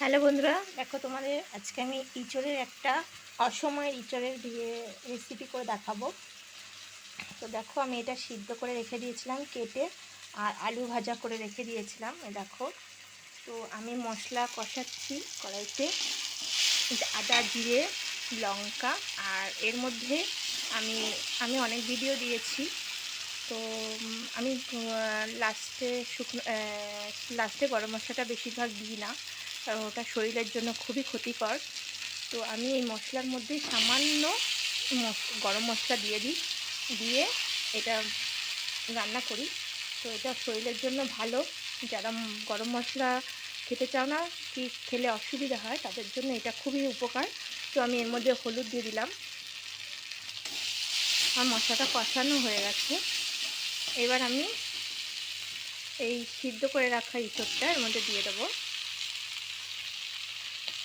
Hello বন্ধুরা, দেখো তোমাদের আজকে আমি ইঁচড়ের একটা অসময়ের ইঁচড়ের রেসিপি করে দেখাবো। তো দেখো আমি এটা সিদ্ধ করে রেখে দিয়েছিলাম, কেটে আর আলু ভাজা করে রেখে দিয়েছিলাম দেখো। তো আমি মশলা কষাচ্ছি কড়াইতে আদা, জিরে, লঙ্কা, আর এর মধ্যে আমি আমি অনেক ভিডিও দিয়েছি। তো আমি লাস্টে শুকনো লাস্টে গরম মশলাটা বেশিরভাগ দিই না। কারণ ওটা শরীরের জন্য খুবই ক্ষতিকর। তো আমি এই মশলার মধ্যে সামান্য গরম মশলা দিয়ে দিই। দিয়ে এটা রান্না করি। তো এটা শরীরের জন্য ভালো। যারা গরম মশলা খেতে চাও না, কি খেলে অসুবিধা হয়, তাদের জন্য এটা খুবই উপকার। তো আমি এর মধ্যে হলুদ দিয়ে দিলাম। আর মশলাটা কষানো হয়ে গেছে। এবার আমি এই সিদ্ধ করে রাখা ইঁচড়টা এর মধ্যে দিয়ে দেবো।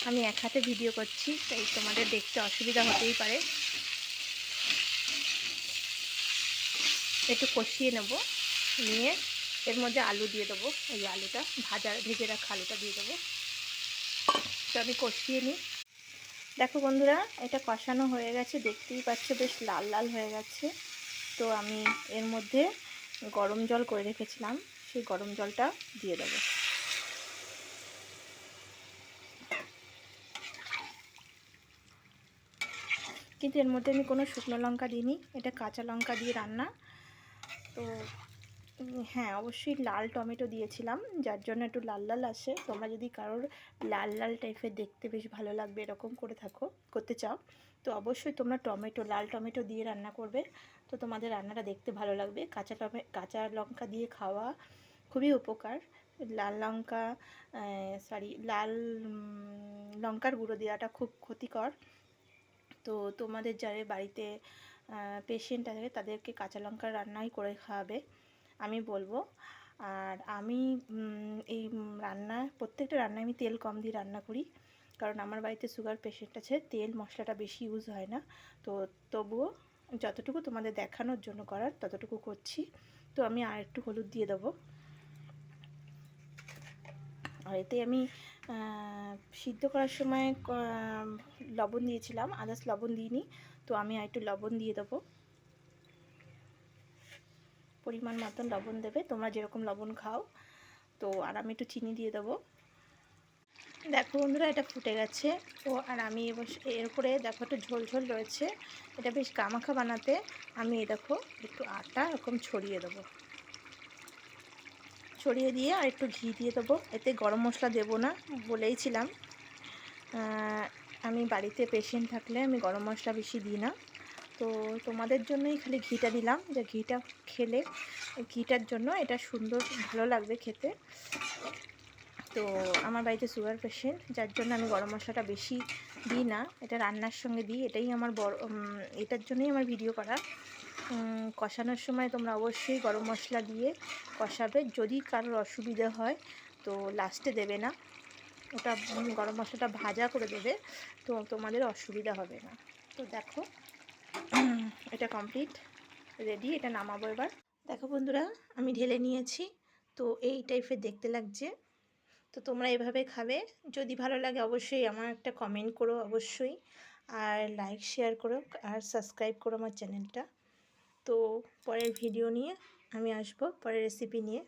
আমি এক হাতে ভিডিও করছি, তাই তোমাদের দেখতে অসুবিধা হতেই পারে। একটু কষিয়ে নেব, নিয়ে এর মধ্যে আলু দিয়ে দেবো। এই আলুটা ভাজা, ভেজে রাখা আলুটা দিয়ে দেবো। তো আমি কষিয়ে নিই। দেখো বন্ধুরা, এটা কষানো হয়ে গেছে, দেখতেই পাচ্ছ বেশ লাল লাল হয়ে গেছে। তো আমি এর মধ্যে গরম জল করে রেখেছিলাম, সেই গরম জলটা দিয়ে দেবো। কিন্তু এর মধ্যে আমি কোনো শুকনো লঙ্কা দিইনি। এটা কাঁচা লঙ্কা দিয়ে রান্না। তো হ্যাঁ অবশ্যই লাল টমেটো দিয়েছিলাম। যার জন্য একটু লাল লাল আসে। তোমরা যদি কারোর লাল লাল টাইপের দেখতে বেশ ভালো লাগবে, এরকম করে থাকো, করতে চাও, তো অবশ্যই তোমরা টমেটো, লাল টমেটো দিয়ে রান্না করবে। তো তোমাদের রান্নাটা দেখতে ভালো লাগবে। কাঁচা টমে, কাঁচা লঙ্কা দিয়ে খাওয়া খুবই উপকার। লাল লঙ্কা সরি লাল লঙ্কার গুঁড়ো দেওয়াটা খুব ক্ষতিকর। তো তোমাদের যারা বাড়িতে পেশেন্ট আছে তাদেরকে কাঁচা লঙ্কা রান্নাই করে খাওয়াবে, আমি বলব। আর আমি এই রান্না, প্রত্যেকটা রান্নায় আমি তেল কম দিয়ে রান্না করি, কারণ আমার বাড়িতে সুগার পেশেন্ট আছে, তেল, মশলাটা বেশি ইউজ হয় না। তো তবুও যতটুকু তোমাদের দেখানোর জন্য করার ততটুকু করছি। তো আমি আর একটু হলুদ দিয়ে দেবো। আর এতে আমি সিদ্ধ করার সময় লবণ দিয়েছিলাম, আদার্স লবণ দিইনি, তো আমি একটু লবণ দিয়ে দেবো। পরিমাণ মতন লবণ দেবে, তোমরা যেরকম লবণ খাও। তো আর আমি একটু চিনি দিয়ে দেবো। দেখো বন্ধুরা, এটা ফুটে গেছে। তো আর আমি এর উপরে দেখো একটু ঝোল ঝোল রয়েছে। এটা বেশ কামাখা বানাতে আমি এই দেখো একটু আটা এরকম ছড়িয়ে দেবো। ছড়িয়ে দিয়ে আর একটু ঘি দিয়ে দেবো। এতে গরম মশলা দেবো না বলেইছিলাম আমি বাড়িতে পেশেন্ট থাকলে আমি গরম মশলা বেশি দিই না। তো তোমাদের জন্যই খালি ঘিটা দিলাম যে ঘিটা খেলে ঘিটার জন্য এটা সুন্দর ভালো লাগবে খেতে। তো আমার বাড়িতে সুগার পেশেন্ট যার জন্য আমি গরম মশলাটা বেশি দিই না। এটা রান্নার সঙ্গে দিই, এটাই আমার বড় এটার জন্যই আমার ভিডিও করা। কষানোর সময় তোমরা অবশ্যই গরম মশলা দিয়ে কষাবে যদি কারোর অসুবিধা হয়, তো লাস্টে দেবে না। ওটা গরম মশলাটা ভাজা করে দেবে, তো তোমাদের অসুবিধা হবে না। তো দেখো, এটা কমপ্লিট রেডি এটা নামাবো এবার। দেখো বন্ধুরা, আমি ঢেলে নিয়েছি, তো এই টাইপের দেখতে লাগছে। তো তোমরা এভাবে খাবে, যদি ভালো লাগে অবশ্যই আমার একটা কমেন্ট করো অবশ্যই। আর লাইক শেয়ার করো, আর সাবস্ক্রাইব করো আমার চ্যানেলটা তো পরের ভিডিও নিয়ে আমি আসব পরের রেসিপি নিয়ে।